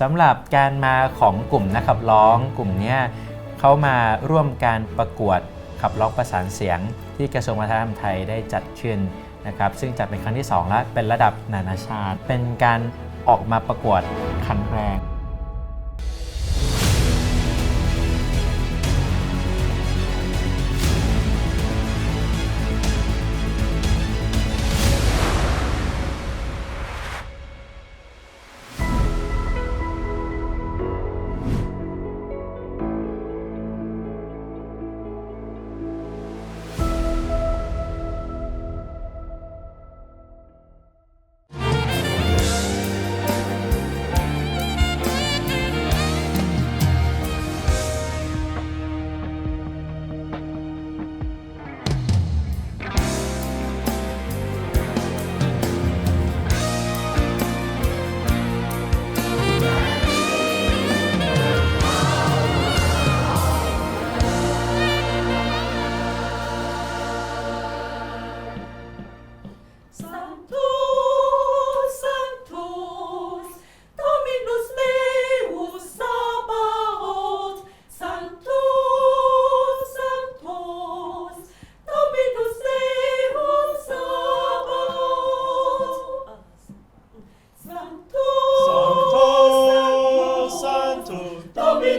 สำหรับการมาของกลุ่มนักขับร้อง กลุ่มนี้เขามาร่วมการประกวดขับร้องประสานเสียง ที่กระทรวงวัฒนธรรมไทยได้จัดขึ้นนะครับซึ่งจัดเป็นครั้งที่ 2 และเป็นระดับนานาชาติ เป็นการออกมาประกวดครั้งแรก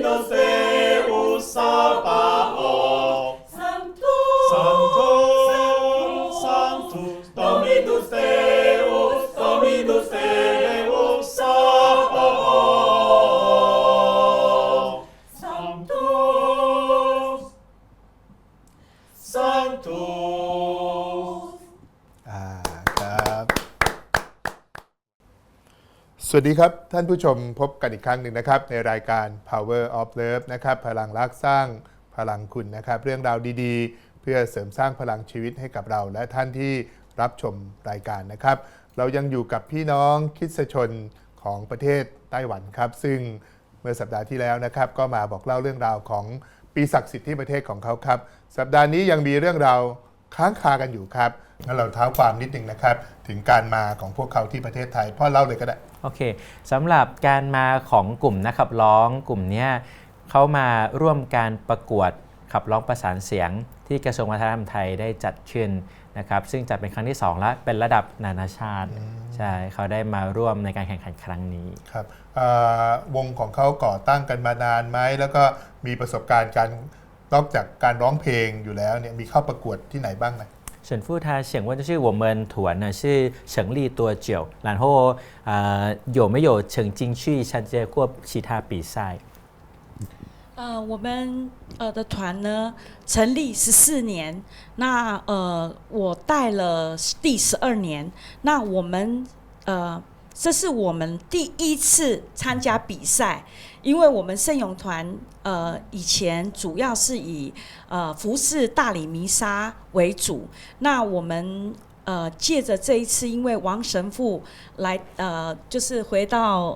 los สวัสดีครับ ท่านผู้ชมพบกันอีกครั้งหนึ่งนะครับ ในรายการ Power of Love นะครับ พลังรักสร้างพลังคุณนะครับ เรื่องราวดีๆ เพื่อเสริมสร้างพลังชีวิตให้กับเรา และท่านที่รับชมรายการนะครับ เรายังอยู่กับพี่น้องคิดชนของประเทศไต้หวันครับ ซึ่งเมื่อสัปดาห์ที่แล้วนะครับ ก็มาบอกเล่าเรื่องราวของปีศักดิ์สิทธิ์ที่ประเทศของเขาครับ สัปดาห์นี้ยังมีเรื่องราวค้างคากันอยู่ครับงั้นเราเท้าความนิดหนึ่งนะครับ ถึงการมาของพวกเขาที่ประเทศไทยพ่อเล่าเลยก็ได้ โอเคสำหรับการมาของกลุ่มนักขับร้องกลุ่มเนี้ยเขามาร่วมการประกวดขับร้องประสานเสียงที่กระทรวงวัฒนธรรมไทยได้จัดขึ้นนะครับซึ่งจัดเป็นครั้งที่ 2 และเป็นระดับนานาชาติใช่เขาได้มาร่วมในการแข่งขันครั้งนี้ครับเอ่อวงของเขาก่อตั้งกันมานานไหมแล้วก็มีประสบการณ์การนอกจากการร้องเพลงอยู่แล้วเนี่ยมีเข้าประกวดที่ไหนบ้างไหม 沈副他想问就是我们团呢是成立多久，然后呃有没有曾经去参加过其他比赛？呃，我们呃的团呢成立十四年，那呃我带了第十二年，那我们呃这是我们第一次参加比赛，因为我们圣咏团呃以前主要是以呃服饰大理弥撒为主，那我们。呃，借着这一次，因为王神父来，呃，就是回到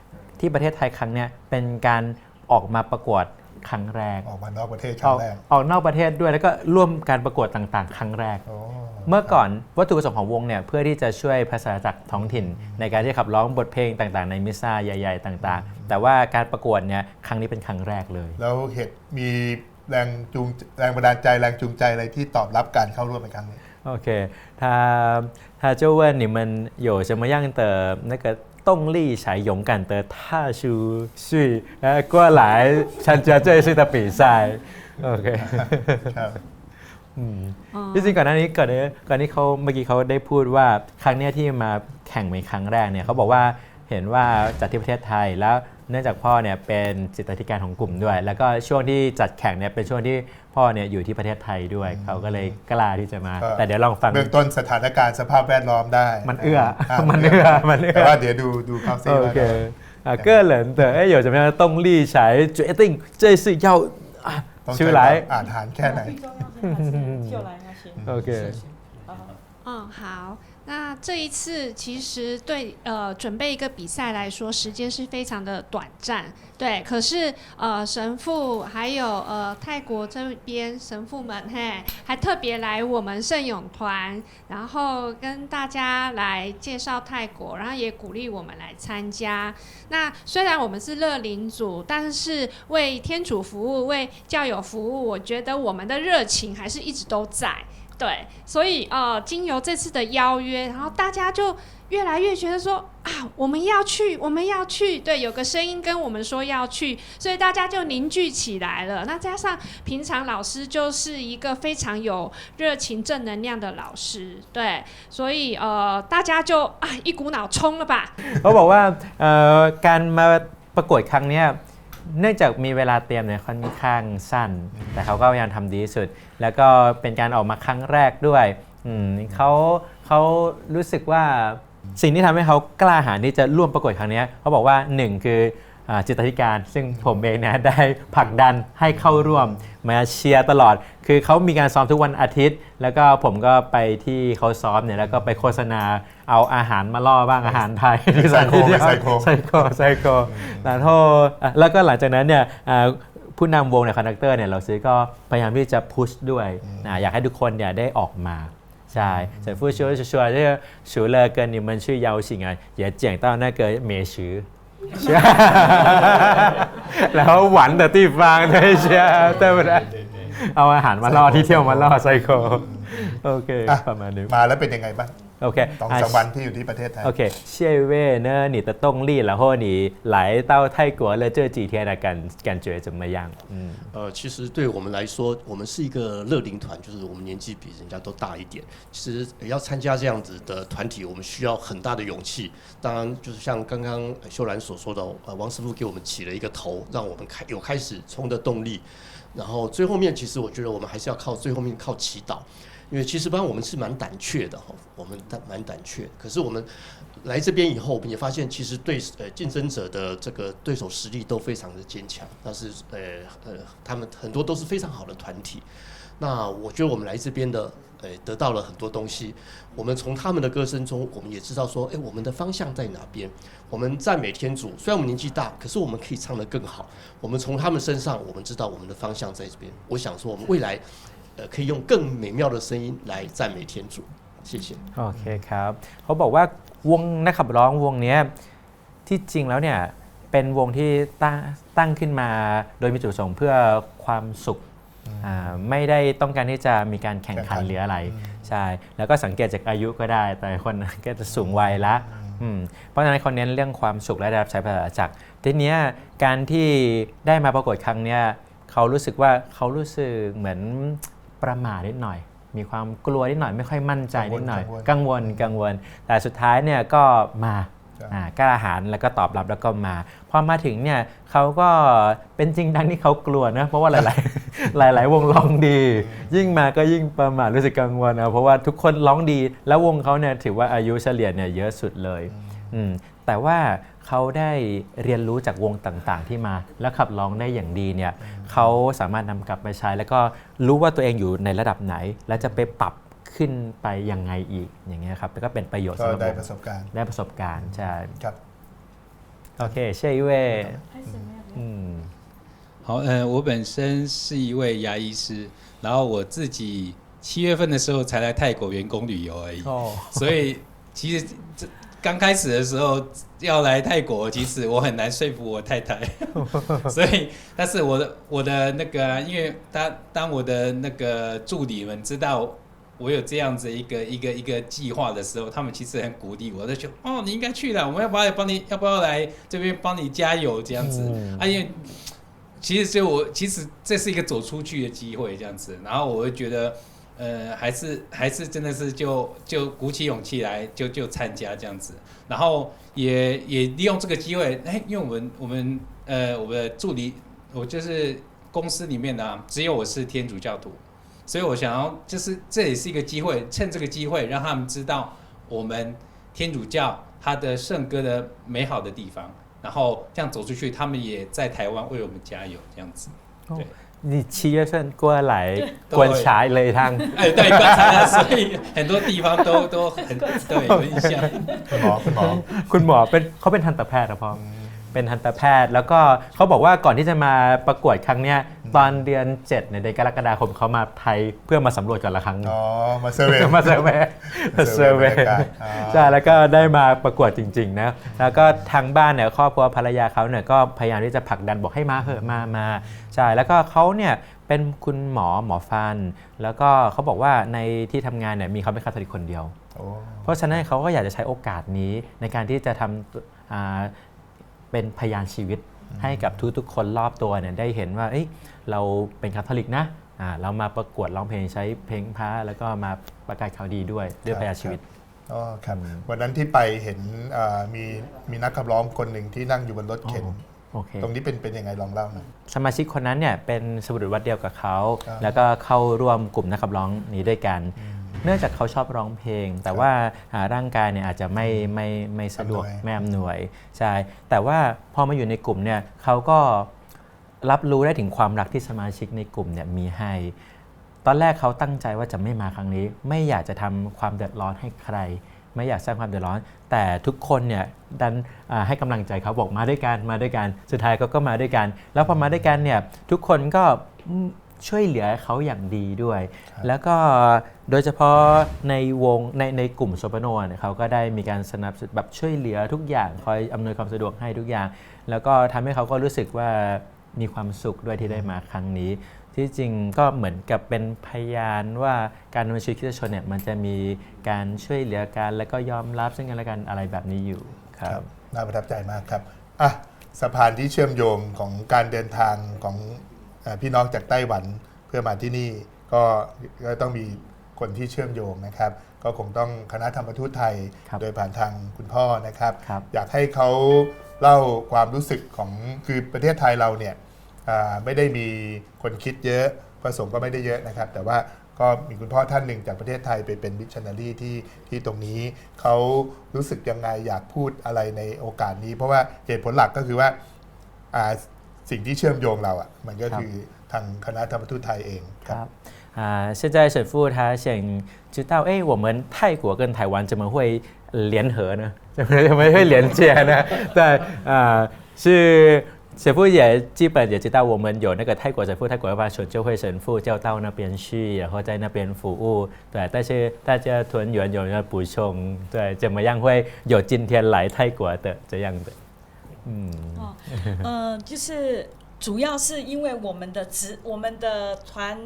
ที่ประเทศไทยครั้งเนี้ยเป็นการออกมาประกวดครั้งแรก ออกมานอกประเทศค อ รั้ อง ก แรก ออกนอกประเทศด้วยแล้วก็ร่วมการประกวดต่างๆ ครั้งแรก โอ้ เมื่อก่อนวัตถุประสงค์ของวงเนี่ยเพื่อที่จะช่วยภาษาจากรท้องถิ่น ในการที่ขับร้องบทเพลงต่างๆ ในมิสซาใหญ่ ๆ ต่างๆ แต่ว่าการประกวดเนี่ยครั้งนี้เป็นครั้งแรกเลย แล้วเหตุมีแรงจูงแรงบันดาลใจแรงจูงใจอะไรที่ตอบรับการเข้าร่วมในครั้งนี้ OK，他他就问你们有什么样的那个 动力才勇敢的踏出去，呃，过来参加这一次的比赛？OK， ครับ อืมที่จริงก่อนหน้านี้ก่อนนี้ก่อนนี้เขาเมื่อกี้เขาได้พูดว่าครั้งเนี้ยที่มาแข่งเป็นครั้งแรกเนี่ยเขาบอกว่าเห็นว่าจัดที่ประเทศไทยแล้วเนื่องจากพ่อเนี่ยเป็นจิตอธิการของกลุ่มด้วย แล้วก็ช่วงที่จัดแข่งเนี่ยเป็นช่วงที่ พ่อเนี่ยอยู่ที่ประเทศไทยด้วย เขาก็เลยกล้าที่จะมา ก็ แต่เดี๋ยวลองฟัง เบื้องต้นสถานการณ์สภาพแวดล้อมได้ มันเอื้อ า มันเอื้อมันเอื้อ แต่ว่าเดี๋ยวดูดูเขาซิ โอ ว่า เค 啊，个人的哎有什么样的动力才决定这次要啊 ต้อง 出 ใช้ 来 อ่านทานแค่ไหน 就来那些。 ？OK， 嗯，好。那这一次其实对呃准备一个比赛来说，时间是非常的短暂，对。可是呃神父还有呃泰国这边神父们嘿，还特别来我们圣咏团，然后跟大家来介绍泰国，然后也鼓励我们来参加。那虽然我们是乐龄组，但是为天主服务、为教友服务，我觉得我们的热情还是一直都在。对，所以呃，经由这次的邀约，然后大家就越来越觉得说啊，我们要去，我们要去。对，有个声音跟我们说要去，所以大家就凝聚起来了。那加上平常老师就是一个非常有热情、正能量的老师，对，所以呃，大家就啊一股脑冲了吧。 เขาบอกว่าเอ่อการมาประกวดครั้งเนี้ย เนื่องจากมีเวลาเตรียมเนี่ยค่อนข้างสั้น แต่เขาก็พยายามทำดีที่สุด แล้วก็เป็นการออกมาครั้งแรกด้วยอืมเขาเขารู้สึกว่าสิ่งที่ทำให้เขากล้าหาญที่จะร่วมประกวดครั้งเนี้ยเขาบอกว่าหนึ่งคือ จิตธิการ ซึ่งผมเองนะได้ผลักดันให้เข้าร่วมมาเชียร์ตลอด คือเขามีการซ้อมทุกวันอาทิตย์ แล้วก็ผมก็ไปที่เขาซ้อมเนี่ยแล้วก็ไปโฆษณาเอาอาหารมาล่อบ้างอาหารไทยที่สถาส่ไซโคไซโคไซโคแล้วโทแล้วก็หลังจากนั้นเนี่ยผู้นำวงเนี่ยคอนดักเตอร์เนี่ยเราซื้อก็พยายามที่จะพุชด้วยนะอยากให้ทุกคนเนี่ยได้ออกมาใช่ใส่ฟูชัวชัวชัวชัวเลอเกินนี่มันชื่อยาวสิงอะอย่าเจียงเต้าน่าเกินเมชื้อาอาหารมาล่อที่เที่ยวมาล่อไซโคโอเคอะประมาณนี้มาแล้วเป็นยังไงบ้าง โอเค สอง อ่ะ สามวันที่อยู่ที่ประเทศไทย OK，谢位呢，你的动力，然后你来到泰国了这几天的感感觉怎么样？嗯，呃，其实对我们来说，我们是一个乐龄团，就是我们年纪比人家都大一点。其实呃要参加这样子的团体，我们需要很大的勇气。当然，就是像刚刚呃秀兰所说的，呃，王师傅给我们起了一个头，让我们开有开始冲的动力。 然后最后面，其实我觉得我们还是要靠最后面靠祈祷。因为其实班我们是蛮胆怯的哈，我们蛮胆怯。可是我们来这边以后，我们也发现，其实对呃竞争者的这个对手实力都非常的坚强，但是呃呃他们很多都是非常好的团体。那我觉得我们来这边的，呃，得到了很多东西。我们从他们的歌声中，我们也知道说，哎，我们的方向在哪边。我们赞美天主，虽然我们年纪大，可是我们可以唱得更好。我们从他们身上，我们知道我们的方向在这边。我想说，我们未来，呃，可以用更美妙的声音来赞美天主。谢谢。 โอเคครับเขาบอกว่าวงนักขับร้องวงเนี้ยที่จริงแล้วเนี่ยเป็นวงที่ตั้งตั้งขึ้นมา โดยมีจุดประสงค์เพื่อความสุขอ่า ไม่ได้ต้องการที่จะมีการแข่งขันแข่งขันหรืออะไรใช่แล้วก็สังเกตจากอายุก็ได้ แต่คนนั้นก็จะสูงวัยละอืมเพราะฉะนั้นเขาเน้นเรื่องความสุขและได้รับใช้ภาษาจักรทีเนี้ยการที่ได้มาประกวดครั้งเนี้ยเขารู้สึกว่าเขารู้สึกเหมือนประหม่านิดหน่อย มีความกลัวนิดหน่อยไม่ค่อยมั่นใจนิดหน่อย กังวลกังวลกังวลแต่สุดท้ายเนี่ยก็มาใช่อ่า กล้าหาญแล้วก็ตอบรับแล้วก็มา พอมาถึงเนี่ยเขาก็เป็นจริงดังที่เขากลัวนะ เพราะว่าหลาย ๆ หลาย ๆ วงร้องดี ยิ่งมาก็ยิ่งประมาทรู้สึกกังวลนะเพราะว่าทุกคนร้องดี แล้ววงเขาเนี่ยถือว่าอายุเฉลี่ยเนี่ยเยอะสุดเลยอืมแต่ว่าเขาได้เรียนรู้จากวงต่างๆ ที่มาแล้วขับร้องได้อย่างดีเนี่ยเขาสามารถนำกลับไปใช้ แล้วก็รู้ว่าตัวเองอยู่ในระดับไหน และจะไปปรับ ขึ้นไปยังไงอีกอย่างเงี้ยครับแล้วก็เป็นประโยชน์ ก็ สำหรับ ได้ วง ประสบการณ์ ได้ประสบการณ์ใช่ ครับ โอเคเช่ยเว่อืม 好，嗯，我本身是一位牙医师，然后我自己七月份的时候才来泰国员工旅游而已， โอ้ 所以其实这刚开始的时候要来泰国，其实我很难说服我太太，所以但是我的我的那个，因为当当我的那个助理们知道。 我有这样子一个一个一个计划的时候，他们其实很鼓励我，就说：“哦，你应该去了，我们要不要帮你，要不要来这边帮你加油这样子？”嗯。啊，因为其实就我其实这是一个走出去的机会，这样子，然后我会觉得，呃，还是还是真的是就就鼓起勇气来就就参加这样子，然后也也利用这个机会，哎，因为我们我们呃我的助理，我就是公司里面的、啊、只有我是天主教徒，所以我想要就是这也是一个机会，趁这个机会让他们知道我们天主教它的圣歌的美好的地方， 然后这样走出去，他们也在台湾为我们加油，这样子。对，你七月份过来对观察了一趟，哎，对，观察了，所以很多地方都都很对有印象。 คุณหมอคุณหมอ คุณหมอเป็นเขาเป็นทันตแพทย์นะพ่ออเป็นทันตแพทย์ แล้วก็เขาบอกว่าก่อนที่จะมาประกวดครั้งเนี้ย ตอนเดือน7เนี่ยเดือนกรกฎาคมเขามาไทยเพื่อมาสำรวจกันละครั้งหนึ่งอ๋อ มาเซอร์เวย์มาเซอร์เวย์มาเซอร์เวย์บรรยากาศอ่าใช่แล้วก็ได้มาประกวดจริง ๆ นะ แล้วก็ทางบ้านเนี่ยครอบครัวภรรยาเขาเนี่ยก็พยายามที่จะผลักดันบอกให้มาเหอะมามาใช่แล้วก็เขาเนี่ยเป็นคุณหมอหมอฟัน แล้วก็เขาบอกว่าในที่ทำงานเนี่ยมีเขาเป็นคาทอลิกคนเดียวโอ้เพราะฉะนั้นเขาก็อยากจะใช้โอกาสนี้ในการที่จะทำอ่าเป็นพยานชีวิตให้กับทุกๆคนรอบตัวเนี่ยได้เห็นว่า เอ้ยเราเป็นคาทอลิกนะอ่าเรามาประกวดร้องเพลงใช้เพลงพระแล้วก็มาประกาศข่าวดีด้วยด้วยพยานชีวิตอ๋อครับวันนั้นที่ไปเห็นอ่ามีมีนักขับร้องคนหนึ่งที่นั่งอยู่บนรถเข็น โอเคตรงนี้เป็นเป็นยังไงลองเล่าหน่อย สมาชิกคนนั้นเนี่ยเป็นสมุดวัดเดียวกับเขาครับแล้วก็เข้าร่วมกลุ่มนักขับร้องนี้ด้วยกัน เนื่องจากเขาชอบร้องเพลง แต่ว่าอ่าร่างกายเนี่ยอาจจะไม่ไม่ไม่สะดวกอำนวย ไม่อำนวยใช่แต่ว่าพอมาอยู่ในกลุ่มเนี่ยเขาก็ รับรู้ได้ถึงความรักที่สมาชิกในกลุ่มเนี่ยมีให้ ตอนแรกเขาตั้งใจว่าจะไม่มาครั้งนี้ ไม่อยากจะทำความเดือดร้อนให้ใคร ไม่อยากสร้างความเดือดร้อน แต่ทุกคนเนี่ยดันอ่าให้กำลังใจเขาบอกมาด้วยกันมาด้วยกัน สุดท้ายเขาก็มาด้วยกัน แล้วพอมาด้วยกันเนี่ยทุกคนก็อืมช่วยเหลือเขาอย่างดีด้วย แล้วก็โดยเฉพาะในวงในในกลุ่มโซปโนเนี่ยเขาก็ได้มีการสนับสนุนแบบช่วยเหลือทุกอย่างคอยอำนวยความสะดวกให้ทุกอย่าง แล้วก็ทำให้เขาก็รู้สึกว่า มีความสุขด้วยที่ได้มาครั้งนี้ ที่จริงก็เหมือนกับเป็นพยานว่าการดำเนินชีวิตคริสตชนเนี่ยมันจะมีการช่วยเหลือกัน แล้วก็ยอมรับซึ่งกันและกันอะไรแบบนี้อยู่ครัครับบน่าประทับใจมากครับอะสะพานที่เชื่อมโยงของการเดินทางของเอ่อพี่น้องจากไต้หวันเพื่อมาที่นี่ก็ก็ต้องมีคนที่เชื่อมโยงนะครับ ก็คงต้องคณะธรรมทูตไทย ครับโดยผ่านทางคุณพ่อนะครับ ครับ อยากให้เขา เล่าความรู้สึกของคือประเทศไทยเราเนี่ยอ่าไม่ได้มีคนคิดเยอะผสมก็ไม่ได้เยอะนะครับ แต่ว่าก็มีคุณพ่อท่านหนึ่งจากประเทศไทยไปเป็นมิชชันนารีที่ที่ตรงนี้เขารู้สึกยังไงอยากพูดอะไรในโอกาสนี้ เพราะว่าเหตุผลหลักก็คือว่าอ่าสิ่งที่เชื่อมโยงเราอ่ะมันก็ ครับ คือทางคณะธรรมทูตไทยเองค ครับ รับอ่า现在沈父他想知道，哎，我们泰国跟台湾怎么会 联合呢？怎么怎么会连接呢？对，啊、是神父也基本也知道，我们有那个泰国神父、泰国文化所就会神父就到那边去，然后在那边服务。对，但是大家团员有人补充，对，怎么样会有今天来泰国的这样的？嗯，哦，呃，就是 主要是因为我们的指我们的团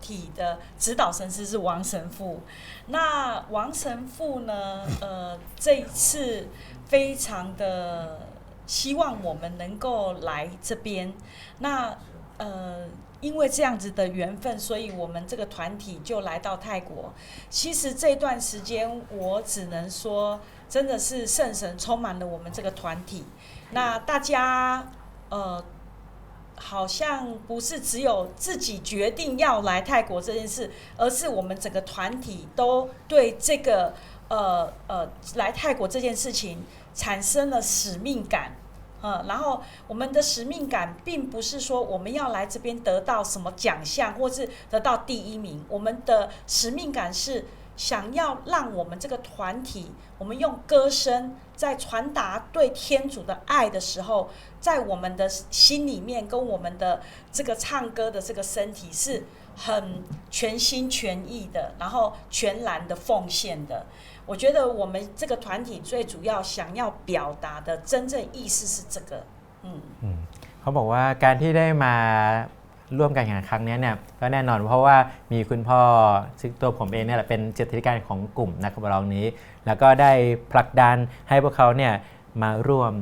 体的指导神师是王神父，那王神父呢，呃，这一次非常的希望我们能够来这边，那呃。因为这样子的缘分，所以我们这个团体就来到泰国。其实这段时间，我只能说，真的是圣神充满了我们这个团体。那大家呃，好像不是只有自己决定要来泰国这件事，而是我们整个团体都对这个呃呃来泰国这件事情产生了使命感。呃，然后我们的使命感并不是说我们要来这边得到什么奖项，或是得到第一名。我们的使命感是想要让我们这个团体，我们用歌声在传达对天主的爱的时候，在我们的心里面跟我们的这个唱歌的这个身体是很全心全意的，然后全然的奉献的。我觉得我们这个团体最主要想要表达的真正意思是这个，嗯。 เขาบอกว่าการที่ได้มา ร่วมการแข่งขันครั้งนี้เนี่ยก็แน่นอนเพราะว่ามีคุณพ่อซึ่งตัวผมเองเนี่ยแหละเป็นเจตธิการของกลุ่มนักบรองนี้ แล้วก็ได้ผลักดันให้พวกเขาเนี่ยมาร่วม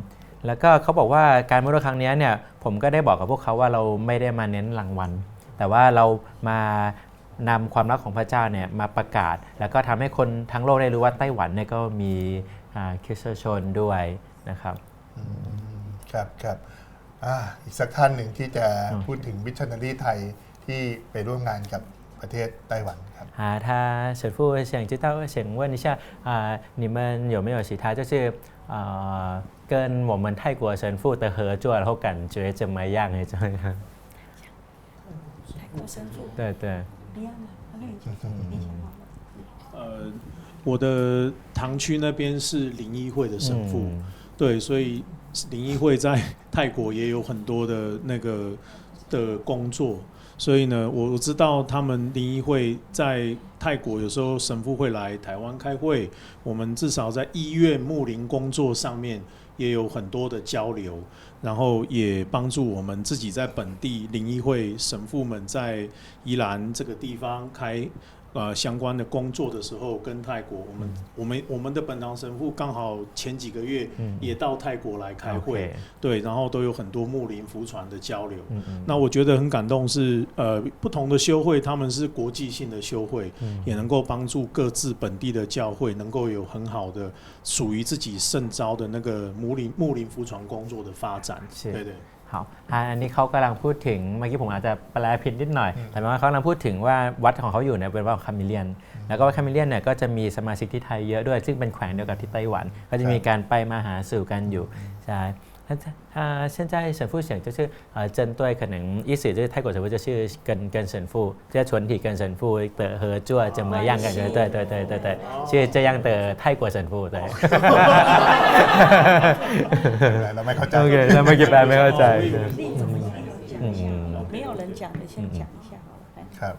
แล้วก็เขาบอกว่าการมาร่วมครั้งนี้เนี่ยผมก็ได้บอกกับพวกเขาว่าเราไม่ได้มาเน้นรางวัล แต่ว่าเรามานำความรักของพระเจ้าเนี่ยมาประกาศ แล้วก็ทำให้คนทั้งโลกได้รู้ว่าไต้หวันเนี่ยก็มีคริสตชนด้วยนะครับครับครับ อ่าอีกสักท่านหนึ่งที่จะ อืม พูดถึงมิชชันนารีไทยที่ไปร่วมงานกับประเทศไต้หวันครับ 啊，他神父想知道，想问一下啊、你们有没有其他就是呃跟 跟我们泰国神父的合作，然后感觉怎么样？哎，这样。泰国神父，对对，你要吗？我跟你讲，你讲好了。呃，我的堂区那边是灵医会的神父，嗯对，所以 灵医会在泰国也有很多的那个的工作，所以呢，我我知道他们灵医会在泰国有时候神父会来台湾开会，我们至少在医院牧灵工作上面也有很多的交流，然后也帮助我们自己在本地灵医会神父们在宜兰这个地方开。呃，相关的工作的时候，跟泰国，我们、我们我们的本堂神父刚好前几个月嗯也到泰国来开会对，然后都有很多木林福传的交流。那我觉得很感动是，呃，不同的修会，他们是国际性的修会，嗯也能够帮助各自本地的教会能够有很好的属于自己圣招的那个木林木林福传工作的发展。对对。 ครับอ่าอันนี้เขากำลังพูดถึงเมื่อกี้ผมอาจจะแปลผิดนิดหน่อย แต่หมายว่าเขากำลังพูดถึงว่าวัดของเขาอยู่เนี่ยเป็นวัดของคามิเลียน แล้วก็วัดคามิเลียนเนี่ยก็จะมีสมาชิกที่ไทยเยอะด้วย ซึ่งเป็นแขวงเดียวกับที่ไต้หวัน ก็จะมีการไปมาหาสู่กันอยู่ใช่ 那啊，现在神父想就是呃，针对可能意思就是泰国神父就是跟跟神父在全体跟神父的合作怎么样感觉？对对对对对，是这样的泰国神父对。 เราไม่เข้าใจ OK，那么一般没有在。例怎么样？讲一下嗯好了，没有人讲的，先讲一下好了。来 ครับ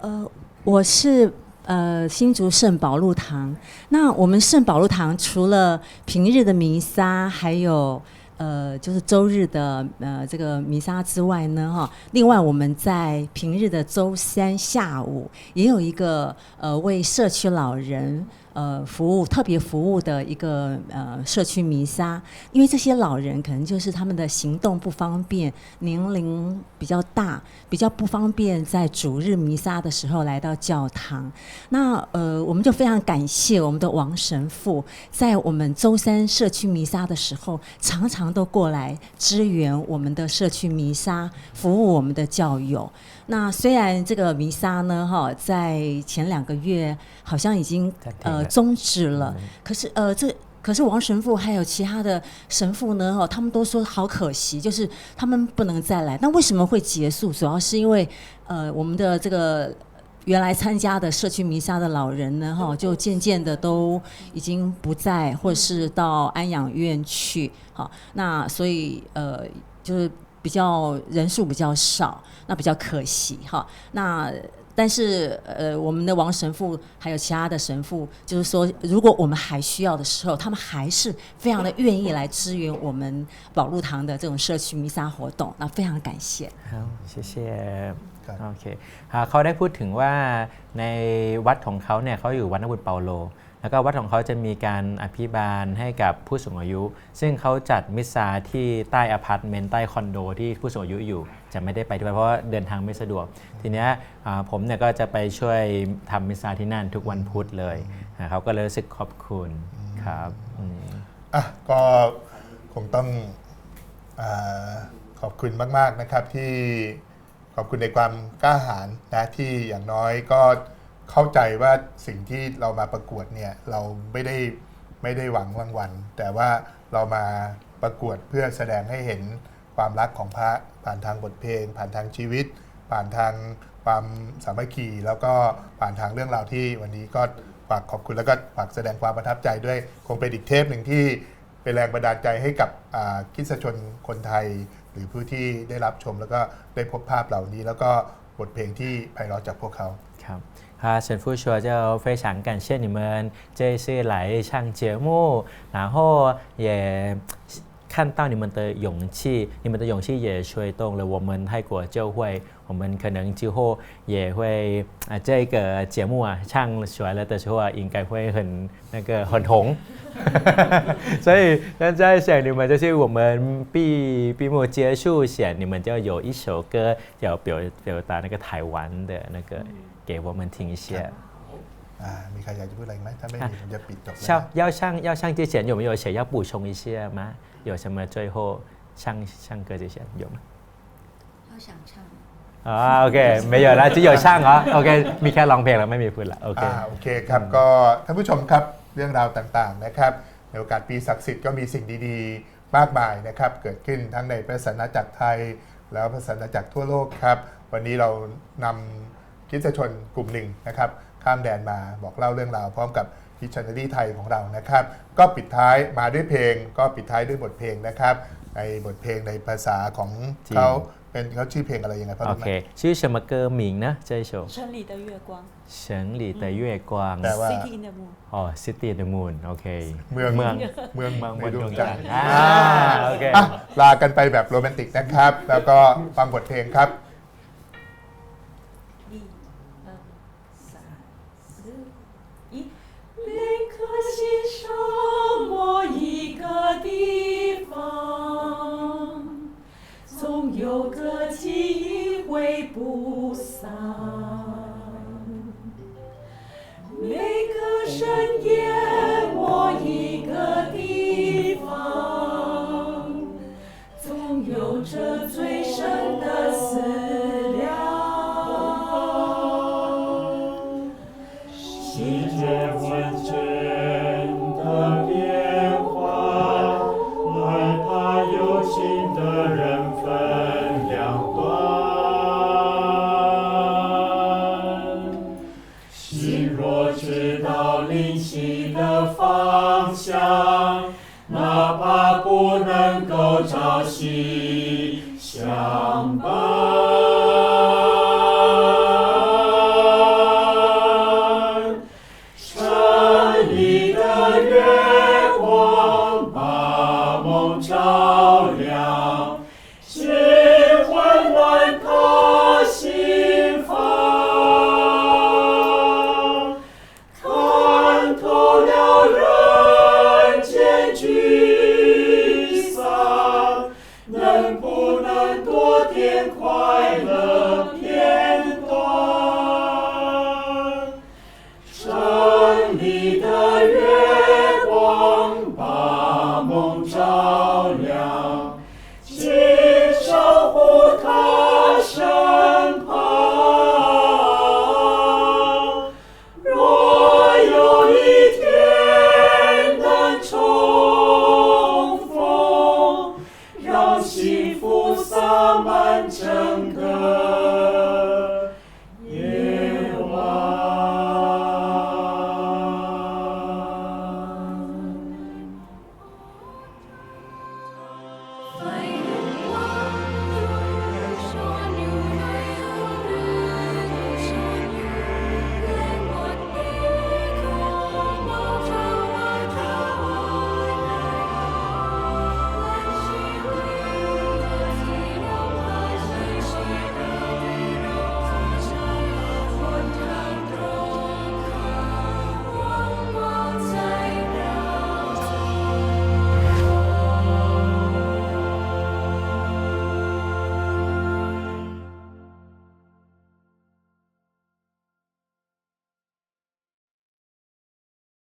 呃，我是 呃新竹圣保禄堂。那我们圣保禄堂除了平日的弥撒，还有呃就是周日的呃这个弥撒之外呢，哈，另外我们在平日的周三下午也有一个呃为社区老人。呃，服务特别服务的一个呃社区弥撒，因为这些老人可能就是他们的行动不方便，年龄比较大，比较不方便在主日弥撒的时候来到教堂。那呃，我们就非常感谢我们的王神父，在我们周三社区弥撒的时候，常常都过来支援我们的社区弥撒，服务我们的教友。那虽然这个弥撒呢，哈，在前两个月好像已经呃终止了，可是呃这。可是王神父还有其他的神父呢，哦，他们都说好可惜，就是他们不能再来。那为什么会结束？主要是因为呃，我们的这个原来参加的社区弥撒的老人呢，哈，就渐渐的都已经不在，或是到安养院去，好，那所以呃，就是比较人数比较少，那比较可惜哈。那但是呃，我们的王神父还有其他的神父，就是说，如果我们还需要的时候，他们还是非常的愿意来支援我们宝路堂的这种社区弥撒活动，那非常感谢。 ครับ谢谢 ครับ โอเคอ่าเขาได้พูดถึงว่าในวัดของเขาเนี่ยเขาอยู่วัดนบุตรเปาโล แล้วก็วัดของเขาจะมีการอภิบาลให้กับผู้สูงอายุ ซึ่งเขาจัดมิสซาที่ใต้อพาร์ตเมนต์ใต้คอนโดที่ผู้สูงอายุอยู่ จะไม่ได้ไปด้วยเพราะเดินทางไม่สะดวก ทีนี้ผมเนี่ยก็จะไปช่วยทำมิสซาที่นั่นทุกวันพุธเลยเขาก็เลยรู้สึกขอบคุณครับอะก็คงต้องอขอบคุณมาก ๆ นะครับที่ขอบคุณในความกล้าหาญนะที่อย่างน้อยก็ เข้าใจว่าสิ่งที่เรามาประกวดเนี่ยเราไม่ได้ไม่ได้หวังรางวัล แต่ว่าเรามาประกวดเพื่อแสดงให้เห็นความรักของพระผ่านทางบทเพลง ผ่านทางชีวิต ผ่านทางความสามัคคีแล้วก็ผ่านทางเรื่องราวที่วันนี้ก็ฝากขอบคุณแล้วก็ฝากแสดงความประทับใจด้วย คงเป็นอีกเทปหนึ่งที่เป็นแรงบันดาลใจให้กับคิดชนคนไทย หรือผู้ที่ได้รับชมแล้วก็ได้พบภาพเหล่านี้ แล้วก็บทเพลงที่ไพเราะจากพวกเขา ครับ啊，神父说就非常感谢你们这一次来上节目，然后也看到你们的勇气，你们的勇气也吹动了我们泰国教会，我们可能之后也会啊这个节目啊唱出来了的时候啊，应该会很那个很红。所以现在想你们就是我们闭闭幕结束前，你们就有一首歌要表表达那个台湾的那个 给我们听一下。 อ่ามีใครอยากจะพูดอะไรไหมถ้าไม่มีผมจะปิดจบแล้ว 像要上要上之前有没有谁要补充一下吗？有什么最后上上歌之前有吗？好想唱。啊，OK，没有了，只有唱啊，OK，มีแค่ร้องเพลงแล้วไม่มีพูดละโอเค อ่าโอเคครับก็ท่านผู้ชมครับเรื่องราวต่างๆนะครับ ในโอกาสปีศักดิ์สิทธิ์ก็มีสิ่งดีๆ มากมายนะครับ เกิดขึ้นทั้งในพระศาสนาจักรไทย แล้วพระศาสนาจักรทั่วโลกครับ วันนี้เรานำค ริสชนกลุ่มหนึ่งนะครับข้ามแดนมาบอกเล่าเรื่องราวพร้อมกับพิชันดีไทยของเรานะครับ ก็ปิดท้ายมาด้วยเพลง ก็ปิดท้ายด้วยบทเพลงนะครับในบทเพลงในภาษาของเขาเป็นเขาชื่อเพลงอะไรยังไงพ่อรู้ไมชื่อชมเกอร์หมิงนะเจ้โชเฉิงหลี่เตยเย่กวางเฉิงหลี่เตยเย่กวางแต่ว่า City in the Moon อ๋อ City in the Moon โอเค เมืองเมืองเมืองเมืองบนดวงจันทร์อ่าโอเคลากันไปแบบโรแมนติกนะครับ แล้วก็ฟังบทเพลงครับ 这么一个地方总有个记忆挥不散。每个深夜我一个地方总有着最深的